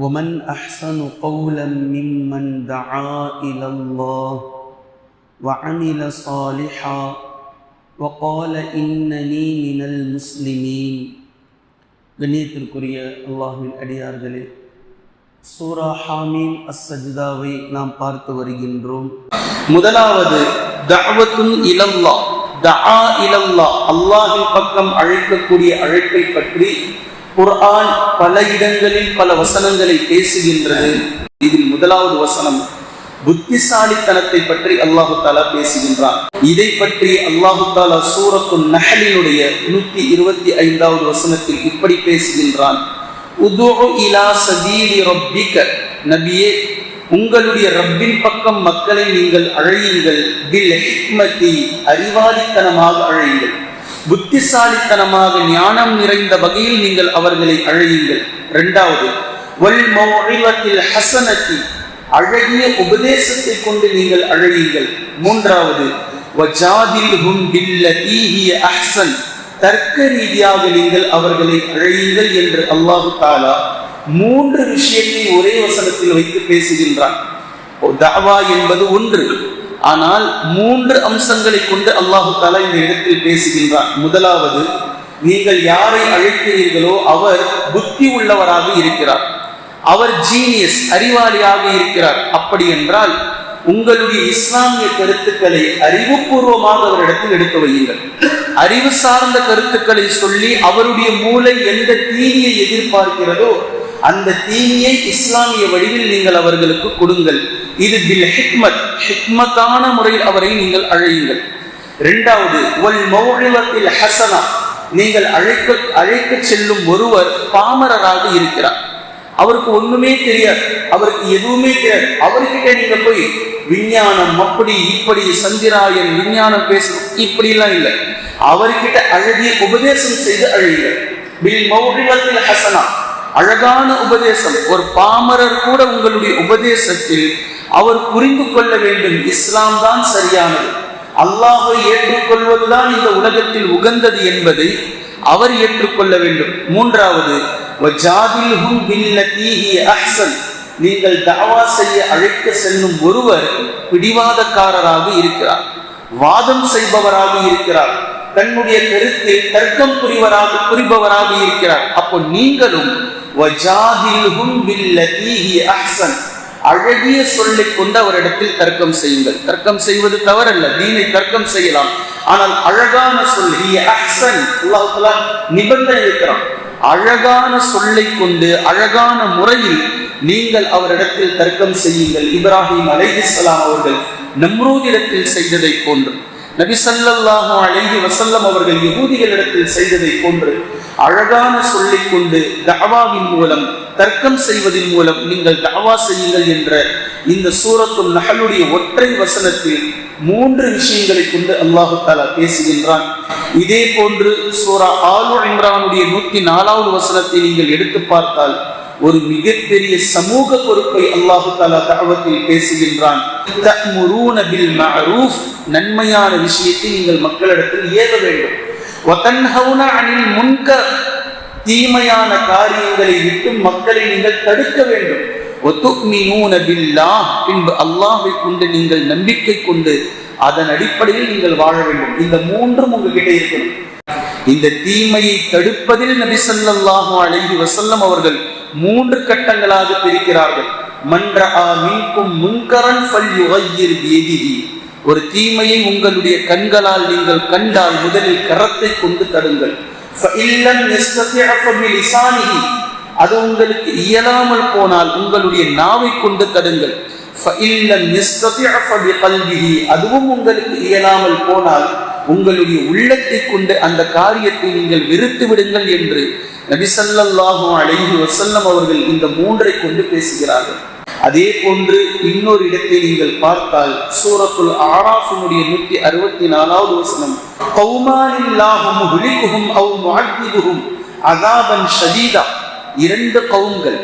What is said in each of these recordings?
ومن احسن قولا ممن دعا الى الله وعمل صالحا وقال انني من المسلمين கண்ணியத்திற்குரிய அல்லாஹ்வின் அடியார்களே சூரா ஹாமீம் அஸ்ஸஜ்தாவை நாம் பார்த்து வருகின்றோம் முதலாவது தஅவத்துன் இலல்லா தஆ இலல்லா அல்லாஹ்வின் பக்கம் அழைக்கக்கூடிய அழைப்பை பற்றி குர்ஆன் பல இடங்களில் பல வசனங்களை பேசுகின்றது. இதில் முதலாவது வசனம் புத்திசாலித்தனத்தை பற்றி அல்லாஹு தாலா பேசுகின்றான். இதை பற்றி அல்லாஹு தாலா சூரத்து நஹலினுடைய நூத்தி இருபத்தி ஐந்தாவது வசனத்தில் இப்படி பேசுகின்றான். இலா நபியே உங்களுடைய ரப்பின் பக்கம் மக்களை நீங்கள் அழையுங்கள். ஹிக்மதி அறிவாளித்தனமாக அழையுங்கள். புத்திசாலித்தனமாக ஞானம் நிறைந்த வகையில் நீங்கள் அவர்களை அழையுங்கள். இரண்டாவது ஹசனத்தி அழகிய உபதேசத்தை கொண்டு நீங்கள் அழையுங்கள். மூன்றாவது அஹ்சன் தர்க்க ரீதியாக நீங்கள் அவர்களை அழையுங்கள் என்று அல்லாஹு தாலா மூன்று விஷயத்தை ஒரே வசனத்தில் வைத்து பேசுகின்றான். தாவா என்பது ஒன்று ஆனால் மூன்று அம்சங்களை கொண்டு அல்லாஹு தாலா இந்த இடத்தில் பேசுகின்றார் முதலாவது நீங்கள் யாரை அழைக்கிறீர்களோ அவர் புத்தி உள்ளவராக இருக்கிறார். அவர் ஜீனியஸ் அறிவாளியாக இருக்கிறார். அப்படி என்றால் உங்களுடைய இஸ்லாமிய கருத்துக்களை அறிவுபூர்வமாக அவரிடத்தில் எடுத்து வையுங்கள். அறிவு சார்ந்த கருத்துக்களை சொல்லி அவருடைய மூளை எந்த தீனியை எதிர்பார்க்கிறதோ அந்த தீனியை இஸ்லாமிய வழியில் நீங்கள் அவர்களுக்கு கொடுங்கள். இது பில் ஹிக்மத் ஹிக்மத்தான முறையில் அவரை நீங்கள் அழையுங்கள். இரண்டாவது ஒல் மௌழிவத்தில் ஹசனா. நீங்கள் அழைக்க அழைக்க செல்லும் ஒருவர் பாமரராக இருக்கிறார். அவருக்கு ஒண்ணுமே தெரியாது. அவருக்கு எதுவுமே தெரியாது. அவர்கிட்ட நீங்க போய் விஞ்ஞானம் அப்படி இப்படி சந்திராயன் விஞ்ஞானம் பேசணும். இப்படி எல்லாம் இல்லை. அவர்கிட்ட அழகிய உபதேசம் செய்து அழகிய பில் மௌழிவத்தில் ஹசனா. அழகான உபதேசம். ஒரு பாமரர் கூட உங்களுடைய உபதேசத்தில் அவர் புரிந்து கொள்ள வேண்டும். இஸ்லாம் தான் சரியானது. அல்லாஹை ஏற்றுக்கொள்வதுதான் இந்த உலகத்தில் உகந்தது என்பதை அவர் ஏற்றுக்கொள்ள வேண்டும். மூன்றாவது நீங்கள் தாவா செய்ய அழைக்க செல்லும் ஒருவர் பிடிவாதக்காரராக இருக்கிறார். வாதம் செய்பவராக இருக்கிறார். தன்னுடைய கருத்தில் தர்க்கம் புரிவராக புரிபவராக இருக்கிறார். அப்போ நீங்களும் அழகிய சொல்லை கொண்டு அவரிடத்தில் தர்க்கம் செய்யுங்கள். தர்க்கம் செய்வது தவறல்ல தீனை தர்க்கம் செய்யலாம். ஆனால் அழகான சொல் நிபந்தனை இருக்கிறான் அழகான சொல்லை கொண்டு அழகான முறையில் நீங்கள் அவரிடத்தில் தர்க்கம் செய்யுங்கள். இப்ராஹிம் அலைஹிஸ்லாம் அவர்கள் நம்ரூதிடத்தில் செய்ததை போன்று. நபி சல்லாஹூ அலைஹி வசல்லம் அவர்கள் யகூதிகளிடத்தில் செய்ததை போன்று அழகான சொல்லிக் கொண்டு தாவாவின் மூலம் தர்க்கம் செய்வதன் மூலம் நீங்கள் தவா செய்யுங்கள் என்ற இந்த சூரத்தும் நகலுடைய ஒற்றை வசனத்தில் மூன்று விஷயங்களை கொண்டு அல்லாஹு தாலா பேசுகின்றான். இதே போன்று சூரா ஆலு இம்ரானுடைய நூத்தி நாலாவது வசனத்தை நீங்கள் எடுத்து பார்த்தால் ஒரு மிகப்பெரிய சமூக பொறுப்பை அல்லாஹு தாலா தகவத்தில் பேசுகின்றான். நன்மையான விஷயத்தை நீங்கள் மக்களிடத்தில் ஏக வேண்டும். அனில் முன்க தீமையான காரியங்களை விட்டு மக்களை நீங்கள் தடுக்க வேண்டும். பின்பு அல்லாஹை கொண்டு நீங்கள் நம்பிக்கை கொண்டு அதன் அடிப்படையில் நீங்கள் வாழ வேண்டும். இந்த மூன்றும் உங்ககிட்ட இருக்கணும். இந்த தீமையை தடுப்பதில் நபி சல்லாஹூ அழகி வசல்லம் அவர்கள் மூன்று கட்டங்களாக பிரிக்கிறார்கள். மன்ற ஆ மீன்கும் முன்கரன் ஒரு தீமையை உங்களுடைய கண்களால் நீங்கள் கண்டால் முதலில் கரத்தை கொண்டு தடுங்கள். அது உங்களுக்கு இயலாமல் போனால் உங்களுடைய நாவை கொண்டு தடுங்கள். அதுவும் உங்களுக்கு இயலாமல் போனால் உங்களுடைய உள்ளத்தை கொண்டு அந்த காரியத்தை நீங்கள் வெறுத்து விடுங்கள் என்று நபிசல்லாஹு அலைஹி வசல்லம் அவர்கள் இந்த மூன்றை கொண்டு பேசுகிறார்கள். அதே போன்று இன்னொரு இடத்தை நீங்கள் பார்த்தால் சூரத்துல் ஆராஃபினுடைய நூற்றி அறுபத்தி நாலாவது வசனம் கௌமானில்லாகும் ஹுலிகுஹும் அவ் முஅத்திபுஹும் அதாபன் ஷதீதா. இரண்டு கவுங்கள்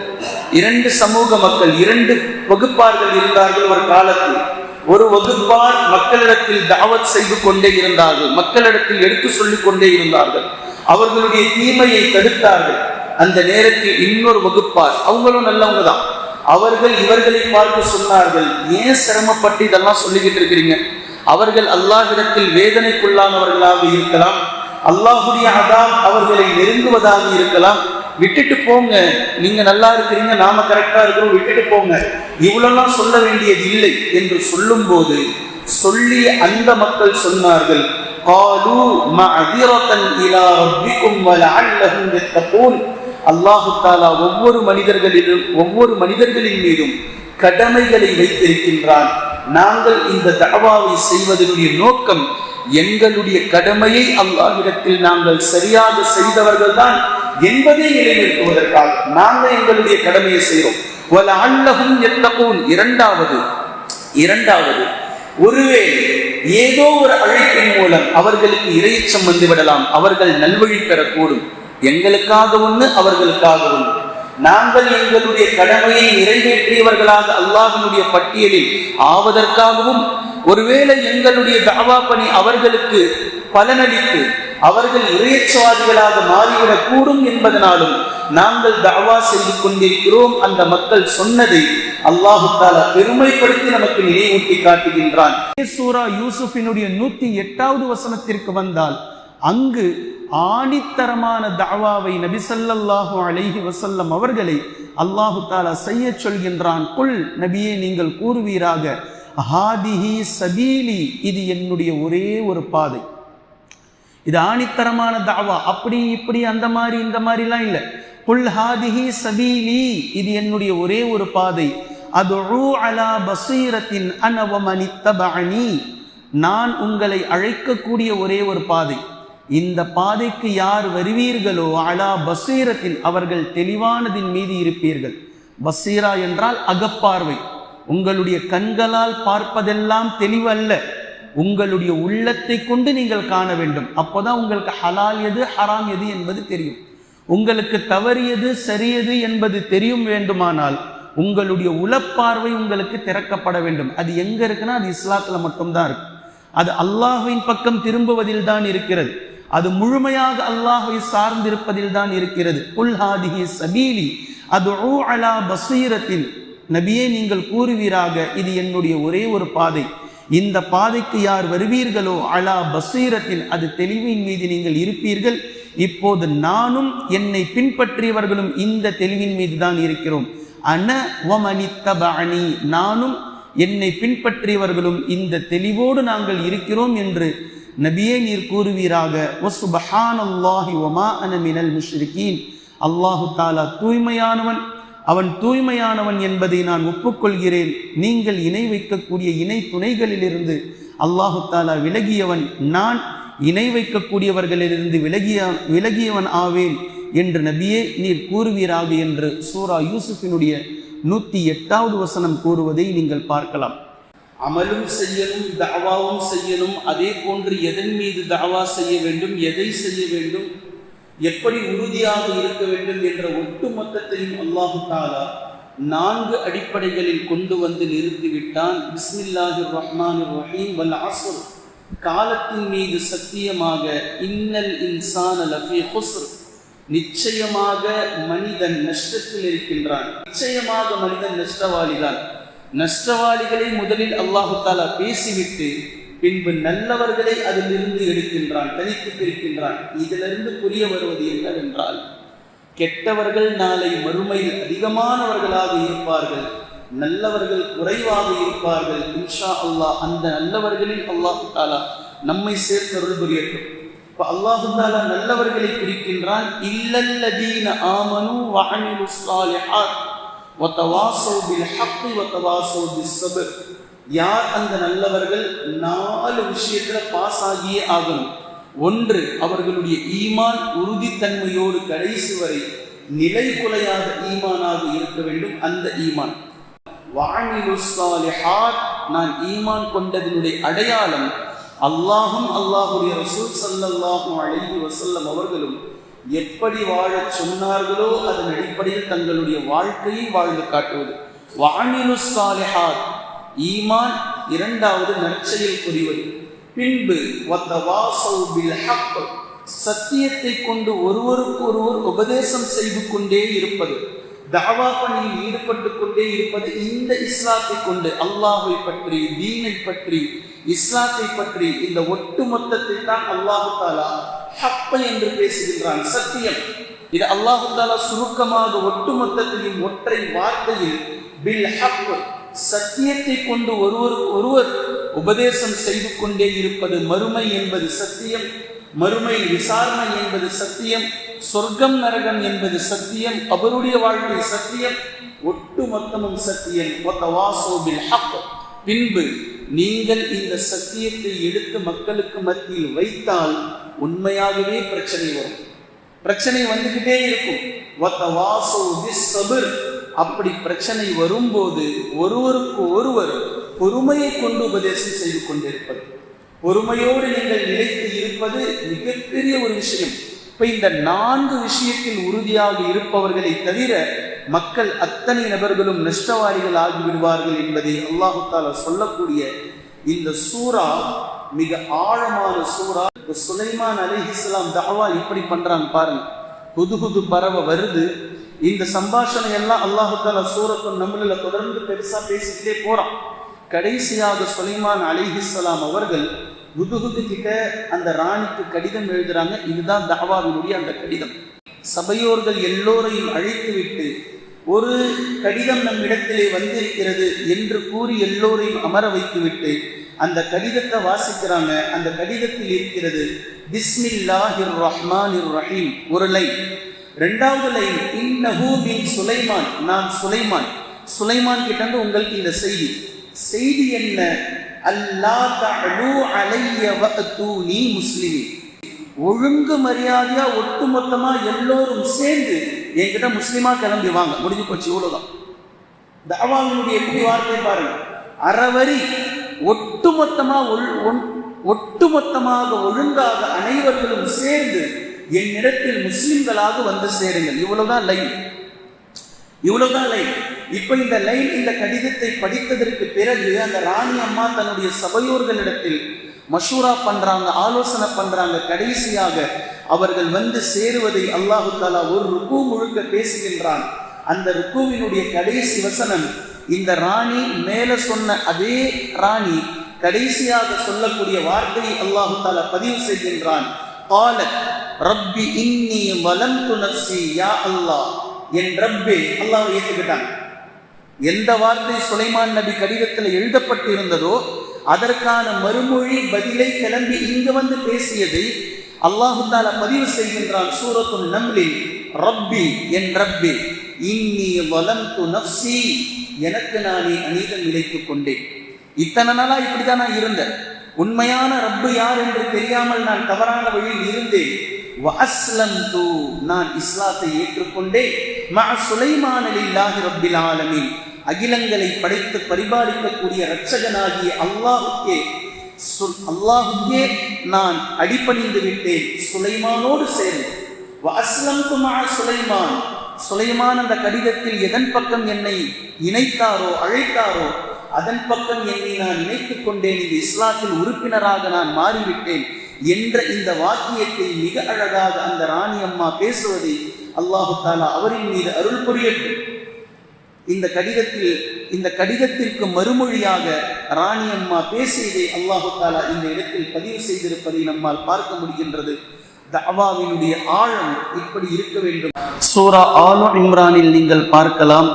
இரண்டு சமூக மக்கள் இரண்டு வகுப்பார்கள் இருந்தார்கள் ஒரு காலத்தில். ஒரு வகுப்பார் மக்களிடத்தில் தாவத் செய்து கொண்டே இருந்தார்கள் மக்களிடத்தில் எடுத்து சொல்லிக் கொண்டே இருந்தார்கள். அவர்களுடைய தீமையை தடுத்தார்கள். அந்த நேரத்தில் இன்னொரு வகுப்பார் அவங்களும் நல்லவங்க தான். அவர்கள் இவர்களை பார்த்து சொன்னார்கள் ஏன் சிரமப்பட்டு இதெல்லாம் சொல்லிக்கிட்டு இருக்கிறீங்க அவர்கள் அல்லாஹ்விடத்தில் வேதனைக்குள்ளானவர்களாக இருக்கலாம் அல்லாஹுடைய அதாம் அவர்களை நெருங்குவதாக இருக்கலாம் விட்டுட்டு போங்க நீங்க நல்லா இருக்கிறீங்க நாம கரெக்டா இருக்கிறோம் விட்டுட்டு போங்க இவ்வளவுலாம் சொல்ல வேண்டியது இல்லை என்று சொல்லும்போது சொல்லி அந்த மக்கள் சொன்னார்கள் قالوا معذرة إلى ربكم ولعلهم يتقون அல்லாஹு தாலா ஒவ்வொரு மனிதர்களிலும் ஒவ்வொரு மனிதர்களின் மீதும் கடமைகளை வைத்திருக்கின்றான். நாங்கள் இந்த தவாவை செய்வதனுடைய நோக்கம் எங்களுடைய கடமையை அல்லாஹ்விடத்தில் நாங்கள் சரியாக செய்தவர்கள் தான் என்பதை நிலைநிறுத்துவதற்காக நாங்கள் எங்களுடைய கடமையை செய்கிறோம். அல்லகும் எத்தகூன் இரண்டாவது இரண்டாவது ஒருவேளை ஏதோ ஒரு அழைப்பின் மூலம் அவர்களுக்கு இறையச்சம் வந்து விடலாம் அவர்கள் நல்வழி பெறக்கூடும். எங்களுக்காக ஒன்று அவர்களுக்காக ஒன்று நாங்கள் எங்களுடைய கடமையை நிறைவேற்றியவர்களாக அல்லாஹினுடைய பட்டியலில் ஆவதற்காகவும் ஒருவேளை எங்களுடைய தாவா பணி அவர்களுக்கு பலனளித்து அவர்கள் இறையச்சவாதிகளாக மாறிவிடக் கூடும் என்பதனாலும் நாங்கள் தாவா செய்து கொண்டிருக்கிறோம் அந்த மக்கள் சொன்னதை அல்லாஹு தாலா பெருமைப்படுத்தி நமக்கு நினைவூட்டி காட்டுகின்றான். சூரா யூசுஃபினுடைய நூத்தி எட்டாவது வசனத்திற்கு வந்தால் அங்கு ஆணித்தரமான தாவாவை நபிசல்லாஹு அலைஹி வசல்லம் அவர்களை அல்லாஹு தாலா செய்ய சொல்கின்றான். குல் நபியே நீங்கள் கூறுவீராக ஹாதிஹி சபீலி இது என்னுடைய ஒரே ஒரு பாதை. இது ஆணித்தரமான தாவா. அப்படி இப்படி அந்த மாதிரி இந்த மாதிரிலாம் இல்லை. குல் ஹாதிஹி சபீலி இது என்னுடைய ஒரே ஒரு பாதை. அது அலா பசீரத்தின் அனவமனித்தபணி நான் உங்களை அழைக்கக்கூடிய ஒரே ஒரு பாதை. இந்த பாதைக்கு யார் வருவீர்களோ அலா பசீரத்தின் அவர்கள் தெளிவானதின் மீது இருப்பீர்கள். பசீரா என்றால் அகப்பார்வை. உங்களுடைய கண்களால் பார்ப்பதெல்லாம் தெளிவல்ல. உங்களுடைய உள்ளத்தை கொண்டு நீங்கள் காண வேண்டும். அப்போதான் உங்களுக்கு ஹலால் எது ஹராம் எது என்பது தெரியும். உங்களுக்கு தவறியது சரியது என்பது தெரியும் வேண்டுமானால் உங்களுடைய உளப்பார்வை உங்களுக்கு திறக்கப்பட வேண்டும். அது எங்க இருக்குன்னா அது இஸ்லாத்துல மட்டும்தான் இருக்கு. அது அல்லாஹுவின் பக்கம் திரும்புவதில் தான் இருக்கிறது. அது முழுமையாக அல்லாஹை சார்ந்திருப்பதில் தான் இருக்கிறது. உல்ஹாதிஹி சபீலி அது அலா பசீரத்தில் நபியே நீங்கள் கூறுவீராக இது என்னுடைய ஒரே ஒரு பாதை. இந்த பாதைக்கு யார் வருவீர்களோ அலா பசீரத்தில் அது தெளிவின் மீது நீங்கள் இருப்பீர்கள். இப்போது நானும் என்னை பின்பற்றியவர்களும் இந்த தெளிவின் மீது தான் இருக்கிறோம். அன ஒமனித்தபணி நானும் என்னை பின்பற்றியவர்களும் இந்த தெளிவோடு நாங்கள் இருக்கிறோம் என்று நபியே நீர் கூறுவீராக. அல்லாஹி ஒமா அன முஷ்ரிகீன். அல்லாஹு தாலா தூய்மையானவன். அவன் தூய்மையானவன் என்பதை நான் ஒப்புக்கொள்கிறேன். நீங்கள் இணை வைக்கக்கூடிய இணை துணைகளிலிருந்து அல்லாஹு தாலா விலகியவன் நான். இணை வைக்கக்கூடியவர்களிலிருந்து விலகிய விலகியவன் ஆவேன் என்று நபியே நீர் கூறுவீராக என்று சூரா யூசுஃபினுடைய நூற்றி எட்டாவது வசனம் கூறுவதை நீங்கள் பார்க்கலாம். அமலும் செய்யணும் தாவாவும் செய்யணும் அதே போன்று எதன் மீது தாவா செய்ய வேண்டும் எதை செய்ய வேண்டும் எப்படி உறுதியாக இருக்க வேண்டும் என்ற ஒட்டுமொத்தத்தையும் அல்லாஹு தாலா நான்கு அடிப்படைகளில் கொண்டு வந்து நிறுத்திவிட்டான். பிஸ்மில்லாஹி ரஹ்மான் ரஹீம் வல் ஆசுர் காலத்தின் மீது சத்தியமாக இன்னல் இன்சான் லஃபி ஹுஸ்ர். நிச்சயமாக மனிதன் நஷ்டத்தில் இருக்கின்றான். நிச்சயமாக மனிதன் நஷ்டவாளிதான். நஷ்டவாளிகளை முதலில் அல்லாஹு தாலா பேசிவிட்டு பின்பு நல்லவர்களை அதிலிருந்து எடுக்கின்றான் தனித்து பிரிக்கின்றான். இதிலிருந்து புரிய வருவது என்னவென்றால் கெட்டவர்கள் நாளை மறுமையில் அதிகமானவர்களாக இருப்பார்கள் நல்லவர்கள் குறைவாக இருப்பார்கள். இன்ஷா அல்லாஹ் அந்த நல்லவர்களில் அல்லாஹு தாலா நம்மை சேர்ந்தவர்கள் புரியட்டும் இப்போ அல்லாஹு தாலா நல்லவர்களை பிரிக்கின்றான். இல்லல்லதீன ஆமனு வஅமிலு வதவாஸவ் பில் ஹக்கி வதவாஸவ் பிஸ் சபர் யார் அந்த நல்லவர்கள்? நாலு விஷயத்துல பாஸ் ஆகியே ஆகணும். ஒன்று அவர்களுடைய ஈமான் உறுதித்தன்மையோடு கடைசி வரை நிலை குலையாத ஈமானாக இருக்க வேண்டும். அந்த ஈமான். நான் ஈமான் கொண்டதனுடைய அடையாளம் அல்லாஹும் அல்லாஹுடைய ரசூல் சல்லல்லாஹும் அழகி வசல்லம் அவர்களும் எப்படி வாழச் சொன்னார்களோ அதன் அடிப்படையில் தங்களுடைய வாழ்க்கையை வாழ்ந்து காட்டுவது. வாணிலு சாலிஹாத். ஈமான் இரண்டாவது நற்செயல் புரிவது. பின்பு சத்தியத்தை கொண்டு ஒருவருக்கு ஒருவர் உபதேசம் செய்து கொண்டே இருப்பது. தாவா பணியில் ஈடுபட்டு கொண்டே இருப்பது இந்த இஸ்லாத்தை கொண்டு அல்லாஹை பற்றி தீனை பற்றி இஸ்லாத்தை பற்றி இந்த ஒட்டு மொத்தத்தை தான் அல்லாஹு தாலா ஹப்பன் என்று பேசுகின்றான். சத்தியம். இது அல்லாஹுத்தாலா சுருக்கமாக ஒட்டுமொத்தத்தையும் ஒற்றை வார்த்தையில் பில் ஹப் சத்தியத்தை கொண்டு ஒருவருக்கு ஒருவர் உபதேசம் செய்து கொண்டே இருப்பது மறுமை என்பது சத்தியம். மறுமை விசாரணை என்பது சத்தியம். சொர்க்கம் நரகம் என்பது சத்தியம். அவருடைய வாழ்க்கை சத்தியம். ஒட்டு மொத்தமும் சத்தியம் பின்பு நீங்கள் இந்த சத்தியத்தை எடுத்து மக்களுக்கு மத்தியில் வைத்தால் உண்மையாகவே பிரச்சனை வரும். பிரச்சனை வந்துகிட்டே இருக்கும். அப்படி பிரச்சனை வரும்போது ஒருவருக்கு ஒருவர் பொறுமையை கொண்டு உபதேசம் செய்து கொண்டிருப்பது. பொறுமையோடு நீங்கள் நிலைத்து இருப்பது மிகப்பெரிய ஒரு விஷயம். இப்ப இந்த நான்கு விஷயத்தில் உறுதியாக இருப்பவர்களை தவிர மக்கள் அத்தனை நபர்களும் நஷ்டவாரிகள் ஆகிவிடுவார்கள் என்பதை அல்லாஹு சொல்லக்கூடிய இந்த சூரா மிக ஆழமான சூரா இப்ப சுலைமான் அலிஹிஸ்லாம் தாவா இப்படி பண்றான் பாருங்க. புது புது பறவை வருது. இந்த சம்பாஷணை எல்லாம் அல்லாஹுத்தால சூரப்பும் நம்மளில் நம்மள தொடர்ந்து பெருசா பேசிக்கிட்டே போறான். கடைசியாக சுலைமான் அலிஹிஸ்லாம் அவர்கள் புதுகுது கிட்ட அந்த ராணிக்கு கடிதம் எழுதுறாங்க. இதுதான் தாவாவினுடைய அந்த கடிதம். சபையோர்கள் எல்லோரையும் அழைத்துவிட்டு ஒரு கடிதம் நம் இடத்திலே வந்திருக்கிறது என்று கூறி எல்லோரையும் அமர வைத்துவிட்டு அந்த கடிதத்தை வாசிக்கிறாங்க. அந்த கடிதத்தில் இருக்கிறது பிஸ்மில்லாஹிர் ரஹ்மானிர் ரஹீம் ஒரு லைன். ரெண்டாவது லைன் இன்னஹூ பின் சுலைமான். நான் சுலைமான். சுலைமான் கிட்ட உங்களுக்கு இந்த செய்தி. செய்தி என்ன? அல்லா தஅலு அலைய வஅதூனி முஸ்லிமின். ஒழுங்கு மரியாதையா ஒட்டுமொத்தமா எல்லோரும் சேர்ந்து என்கிட்ட முஸ்லீமா கிளம்பி வாங்க. முடிஞ்சு போச்சு இவ்வளவுதான். தாவாவினுடைய எப்படி வார்த்தை பாருங்க. அறவரி ஒட்டுமொத்தமா ஒள்- ஒன்- ஒட்டுமொத்தமாக ஒழுங்காக அனைவர்களும் சேர்ந்து என்னிடத்தில் முஸ்லிம்களாக வந்து சேருங்கள். இவ்வளவுதான் லைன் இவ்வளவுதான் லைன் இப்ப இந்த லைன் இந்த கடிதத்தை படித்ததற்கு பிறகு அந்த ராணி அம்மா தன்னுடைய சபையோர்களிடத்தில் மஷூரா பண்றாங்க ஆலோசனை பண்றாங்க. கடைசியாக அவர்கள் வந்து சேருவதை அல்லாஹு தாலா ஒரு ருக்கு முழுக்க பேசுகின்றான். அந்த ருக்குவினுடைய கடைசி வசனம் இந்த ராணி மேல சொன்ன அதே ராணி கடைசியாக சொல்லக்கூடிய வார்த்தையை அல்லாஹு தாலா பதிவு செய்கின்றான். காலத் ரப்பி இன்னி வலம் துணர்சி யா அல்லாஹ். என் ரப்பே அல்லாஹ் ஏற்றுக்கிட்டான் எந்த வார்த்தை சுலைமான் நபி கடிதத்தில் எழுதப்பட்டிருந்ததோ அதற்கான மறுமொழி பதிலை கிளம்பி இங்கு வந்து பேசியதை அல்லாஹுத்தால பதிவு செய்கின்றான் சூரத்துல் நம்லில் ரப்பி என் ரப்பி இன்னி வலம்து நப்சி எனக்கு நானே அநீதம் இழைத்துக் கொண்டேன். இத்தனை நாளா இப்படிதான் நான் இருந்தேன். உண்மையான ரப்பு யார் என்று தெரியாமல் நான் தவறான வழியில் இருந்தேன். வஅஸ்லம்து நான் இஸ்லாத்தை ஏற்றுக்கொண்டேன். மா சுலைமான் அலில்லாஹி ரப்பில் ஆலமின். அகிலங்களை படைத்து பரிபாலிக்கக்கூடிய இரட்சகனாகிய அல்லாஹுக்கே அல்லாஹுக்கே நான் அடிபணிந்து விட்டேன். சுலைமானோடு சேர்ந்து சுலைமான். சுலைமான் அந்த கடிதத்தில் எதன் பக்கம் என்னை இணைத்தாரோ அழைத்தாரோ அதன் பக்கம் என்னை நான் இணைத்துக் கொண்டேன். இந்த இஸ்லாத்தில் உறுப்பினராக நான் மாறிவிட்டேன் என்ற இந்த வாக்கியத்தை மிக அழகாக அந்த ராணி அம்மா பேசுவதை அல்லாஹு தாலா அவரின் மீது அருள் புரியட்டும். இந்த கடிதத்தில் இந்த கடிதத்திற்கு மறுமொழியாக ராணி அம்மா பேசியதை அல்லாஹு தாலா இந்த இடத்தில் பதிவு செய்திருப்பதை நம்மால் பார்க்க முடிகின்றது. தவாவினுடைய ஆழம் இப்படி இருக்க வேண்டும். சூரா ஆலு இம்ரானில் நீங்கள் பார்க்கலாம்.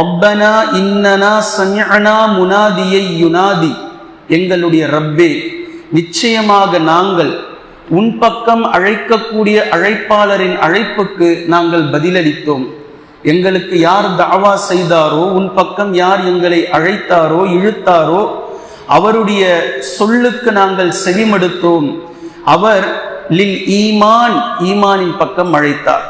ரப்பனா இன்னனா சமிஅனா முனாதியை யுனாதி. எங்களுடைய ரப்பே நிச்சயமாக நாங்கள் உன் பக்கம் அழைக்கக்கூடிய அழைப்பாளரின் அழைப்புக்கு நாங்கள் பதிலளித்தோம். எங்களுக்கு யார் தாவா செய்தாரோ உன் பக்கம் யார் எங்களை அழைத்தாரோ இழுத்தாரோ அவருடைய சொல்லுக்கு நாங்கள் செவிமடுத்தோம். அவர் லில் ஈமான் ஈமானின் பக்கம் அழைத்தார்.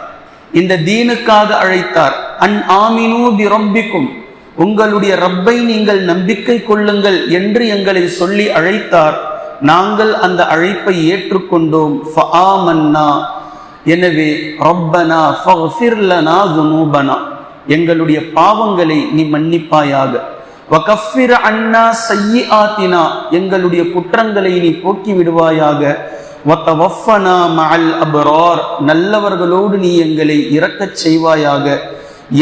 இந்த தீனுக்காக அழைத்தார். அன் ஆமினூ பி ரப்பிக்கும் உங்களுடைய ரப்பை நீங்கள் நம்பிக்கை கொள்ளுங்கள் என்று எங்களை சொல்லி அழைத்தார். நாங்கள் அந்த அழைப்பை ஏற்றுக்கொண்டோம். ஃபஆமன்னா எனவே ரப்பனா ஃபக்ஃபிர் லனா துனூபனா எங்களுடைய பாவங்களை நீ மன்னிப்பாயாக. வகஃபிர அண்ணா சையி ஆத்தினா எங்களுடைய குற்றங்களை நீ போக்கி விடுவாயாக. வத்தவஃபனா மஅல் அபரார் நல்லவர்களோடு நீ எங்களை இறக்கச் செய்வாயாக.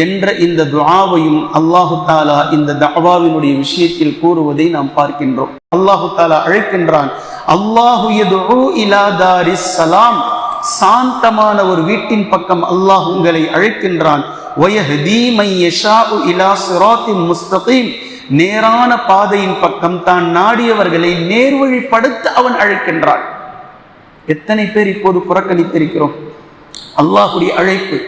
என்ற இந்த துவாவையும் அல்லாஹு தாலா இந்த தவாவினுடைய விஷயத்தில் கூறுவதை நாம் பார்க்கின்றோம். அல்லாஹு தாலா அழைக்கின்றான் அல்லாஹு இலா தாரிஸ் சலாம். சாந்தமான ஒரு வீட்டின் பக்கம் அல்லாஹ் உங்களை அழைக்கின்றான். மை நேரான பாதையின் பக்கம் தான் நாடியவர்களை நேர்வழிப்படுத்த அவன் அழைக்கின்றான். எத்தனை பேர் இப்போது புறக்கணித்திருக்கிறோம்? அல்லாஹுடைய அழைப்பு.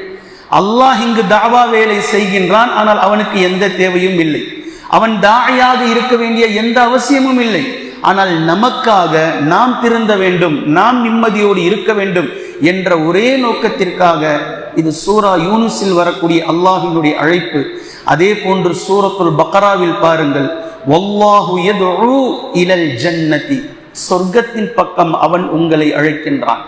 அல்லாஹ் இங்கு தாவா வேலை செய்கின்றான் ஆனால் அவனுக்கு எந்த தேவையும் இல்லை. அவன் தாயாக இருக்க வேண்டிய எந்த அவசியமும் இல்லை. ஆனால் நமக்காக நாம் திருந்த வேண்டும் நாம் நிம்மதியோடு இருக்க வேண்டும் என்ற ஒரே நோக்கத்திற்காக இது சூரா யூனுஸில் வரக்கூடிய அல்லாஹினுடைய அழைப்பு. அதே போன்று சூரத்துல் பக்ராவில் பாருங்கள் இலல் ஜன்னதி. சொர்க்கத்தின் பக்கம் அவன் உங்களை அழைக்கின்றான்.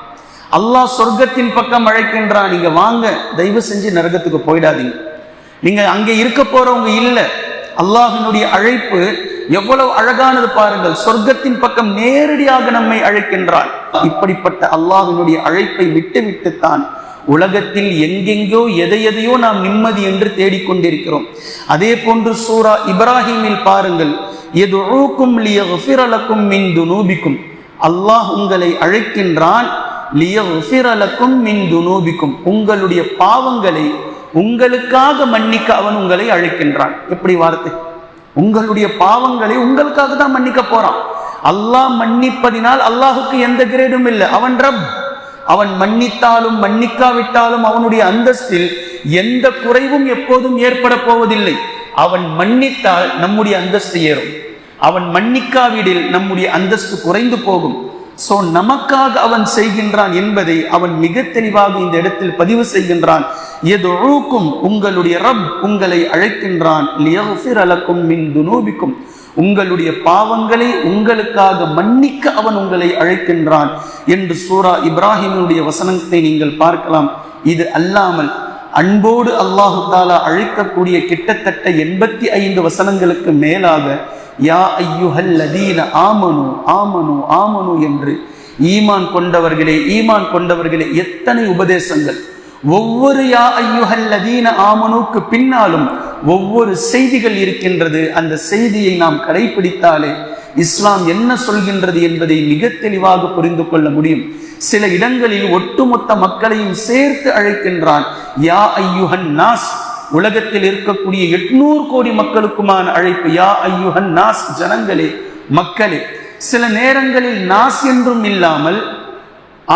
அல்லாஹ் சொர்க்கத்தின் பக்கம் அழைக்கின்றான். நீங்க வாங்க தயவு செஞ்சு நரகத்துக்கு போயிடாதீங்க. நீங்க அங்கே இருக்க போறவங்க இல்லை. அல்லாஹினுடைய அழைப்பு எவ்வளவு அழகானது பாருங்கள். சொர்க்கத்தின் பக்கம் நேரடியாக நம்மை அழைக்கின்றான். இப்படிப்பட்ட அல்லாஹினுடைய அழைப்பை விட்டு விட்டுத்தான் உலகத்தில் எங்கெங்கோ எதை எதையோ நாம் நிம்மதி என்று தேடிக்கொண்டிருக்கிறோம். அதே போன்று சூரா இப்ராஹிமில் பாருங்கள். எது ஊக்கும் லியஃபிரலக்கும் மின் துனூபிக்கும். அல்லாஹ் உங்களை அழைக்கின்றான். லியஃபிரலக்கும் மின் துனூபிக்கும். உங்களுடைய பாவங்களை உங்களுக்காக மன்னிக்க அவன் உங்களை அழைக்கின்றான். எப்படி வார்த்தை? உங்களுடைய பாவங்களை உங்களுக்காக தான் மன்னிக்க போறான். அல்லாஹ் மன்னிப்பதினால் அல்லாஹுக்கு எந்த கிரேடும் இல்லை. அவன் ரப். அவன் மன்னித்தாலும் மன்னிக்காவிட்டாலும் அவனுடைய அந்தஸ்தில் எந்த குறைவும் எப்போதும் ஏற்பட போவதில்லை. அவன் மன்னித்தால் நம்முடைய அந்தஸ்து ஏறும். அவன் மன்னிக்காவிடில் நம்முடைய அந்தஸ்து குறைந்து போகும். சோ நமக்காக அவன் செய்கின்றான் என்பதை அவன் மிக தெளிவாக இந்த இடத்தில் பதிவு செய்கின்றான். எதுக்கும் உங்களுடைய ரப் உங்களை அழைக்கின்றான். அலக்கும் மின் துனூபிக்கும். உங்களுடைய பாவங்களை உங்களுக்காக மன்னிக்க அவன் உங்களை அழைக்கின்றான் என்று சூரா இப்ராஹிமினுடைய வசனத்தை நீங்கள் பார்க்கலாம். இது அல்லாமல் அன்போடு அல்லாஹு தாலா அழைக்கக்கூடிய கிட்டத்தட்ட எண்பத்தி ஐந்து வசனங்களுக்கு மேலாக யா ஐயுஹல் லதீன ஆமனு ஆமனு ஆமனு என்று ஈமான் கொண்டவர்களே ஈமான் கொண்டவர்களே எத்தனை உபதேசங்கள் ஒவ்வொரு யா ஐயுஹல் லதீன ஆமனுக்கு பின்னாலும் ஒவ்வொரு செய்திகள் இருக்கின்றது அந்த செய்தியை நாம் கடைபிடித்தாலே இஸ்லாம் என்ன சொல்கின்றது என்பதை மிக தெளிவாக புரிந்து கொள்ள முடியும் சில இடங்களில் ஒட்டுமொத்த மக்களையும் சேர்த்து அழைக்கின்றான் யா ஐயுஹன் நாஸ் உலகத்தில் இருக்கக்கூடிய எட்நூறு கோடி மக்களுக்குமான அழைப்பு யா ஐயுஹன் நாஸ் ஜனங்களே மக்களே. சில நேரங்களில் நாஸ் என்றும் இல்லாமல்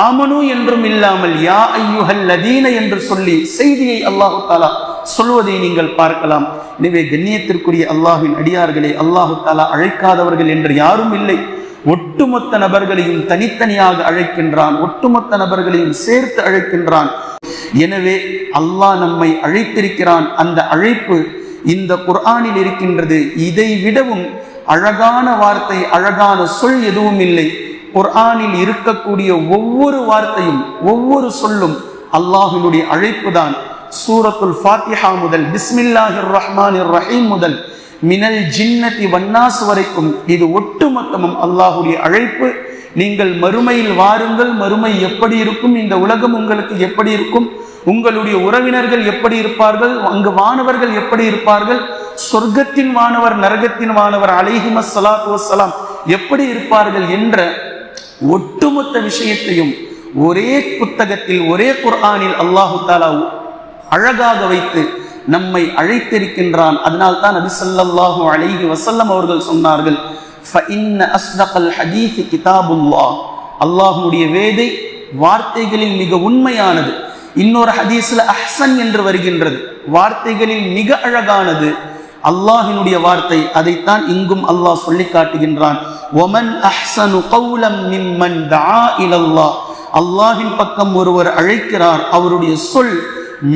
ஆமனு என்றும் இல்லாமல் யா ஐயுஹல் லதீன என்று சொல்லி செய்தியை அல்லாஹு தாலா சொல்வதை நீங்கள் பார்க்கலாம். எனவே கண்ணியத்திற்குரிய அல்லாஹின் அடியார்களே அல்லாஹு தாலா அழைக்காதவர்கள் என்று யாரும் இல்லை. ஒட்டுமொத்த நபர்களையும் தனித்தனியாக அழைக்கின்றான் ஒட்டுமொத்த நபர்களையும் சேர்த்து அழைக்கின்றான். எனவே அல்லாஹ் நம்மை அழைத்திருக்கிறான். அந்த அழைப்பு இந்த குர்ஆனில் இருக்கின்றது. இதை விடவும் அழகான வார்த்தை அழகான சொல் எதுவும் இல்லை. குர்ஆனில் இருக்கக்கூடிய ஒவ்வொரு வார்த்தையும் ஒவ்வொரு சொல்லும் அல்லாஹினுடைய அழைப்பு தான் சூரத்துல் ஃபாத்திஹா முதல் பிஸ்மில்லாஹிர் ரஹ்மானிர் ரஹீம் முதல். மினல் ஜின்னதி வன்னாஸ் வரைக்கும். இது ஒட்டுமொத்தமும் அல்லாஹுடைய அழைப்பு. நீங்கள் மறுமையில் வாருங்கள். மறுமை எப்படி இருக்கும்? இந்த உலகம் உங்களுக்கு எப்படி இருக்கும்? உங்களுடைய உறவினர்கள் எப்படி இருப்பார்கள்? அங்கு வானவர்கள் எப்படி இருப்பார்கள்? சொர்க்கத்தின் வானவர் நரகத்தின் வானவர் அலைஹிம சலாத்து வசலாம் எப்படி இருப்பார்கள் என்ற ஒட்டுமொத்த விஷயத்தையும் ஒரே புத்தகத்தில் ஒரே குர்ஆனில் அல்லாஹு தாலா அழகாக வைத்து நம்மை அழைத்திருக்கின்றான். அதனால் தான் நபி சொல்லாஹு அலைஹி வசல்லம் அவர்கள் சொன்னார்கள் ஃபஇன்ன அஸ்தகல் வேதை வார்த்தைகளில் மிக உண்மையானது. இன்னொரு ஹதீஸ்ல அஹ்சன் என்று வருகின்றது. வார்த்தைகளில் மிக அழகானது. அல்லாஹினுடைய வார்த்தை அதைத்தான் இங்கும் அல்லாஹ் சொல்லி காட்டுகின்றான். ஒமன் அஹ்சனு கௌலம் மிம்மன் தஆ இலல்லாஹ். அல்லாஹின் பக்கம் ஒருவர் அழைக்கிறார் அவருடைய சொல்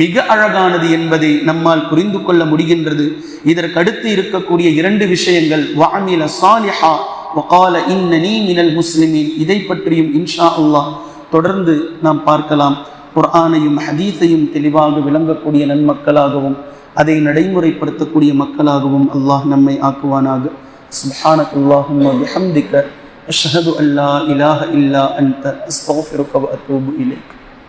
மிக அழகானது என்பதை நம்மால் புரிந்து கொள்ள முடிகின்றது இதற்கு அடுத்து இருக்கக்கூடிய இரண்டு விஷயங்கள் வாமில சாலிஹா வகால இன்னனி மினல் முஸ்லிமீன் இதை பற்றியும் இன்ஷா அல்லாஹ் தொடர்ந்து நாம் பார்க்கலாம் குர்ஆனையும் ஹதீஸையும் தெளிவாக விளங்கக்கூடிய நன்மக்களாகவும் அதை நடைமுறைப்படுத்தக்கூடிய மக்களாகவும் அல்லாஹ் நம்மை ஆக்குவானாக சுப்ஹானக் அல்லாஹும்ம பிஹம்திக أشهد أن لا إله إلا أنت أستغفرك وأتوب إليك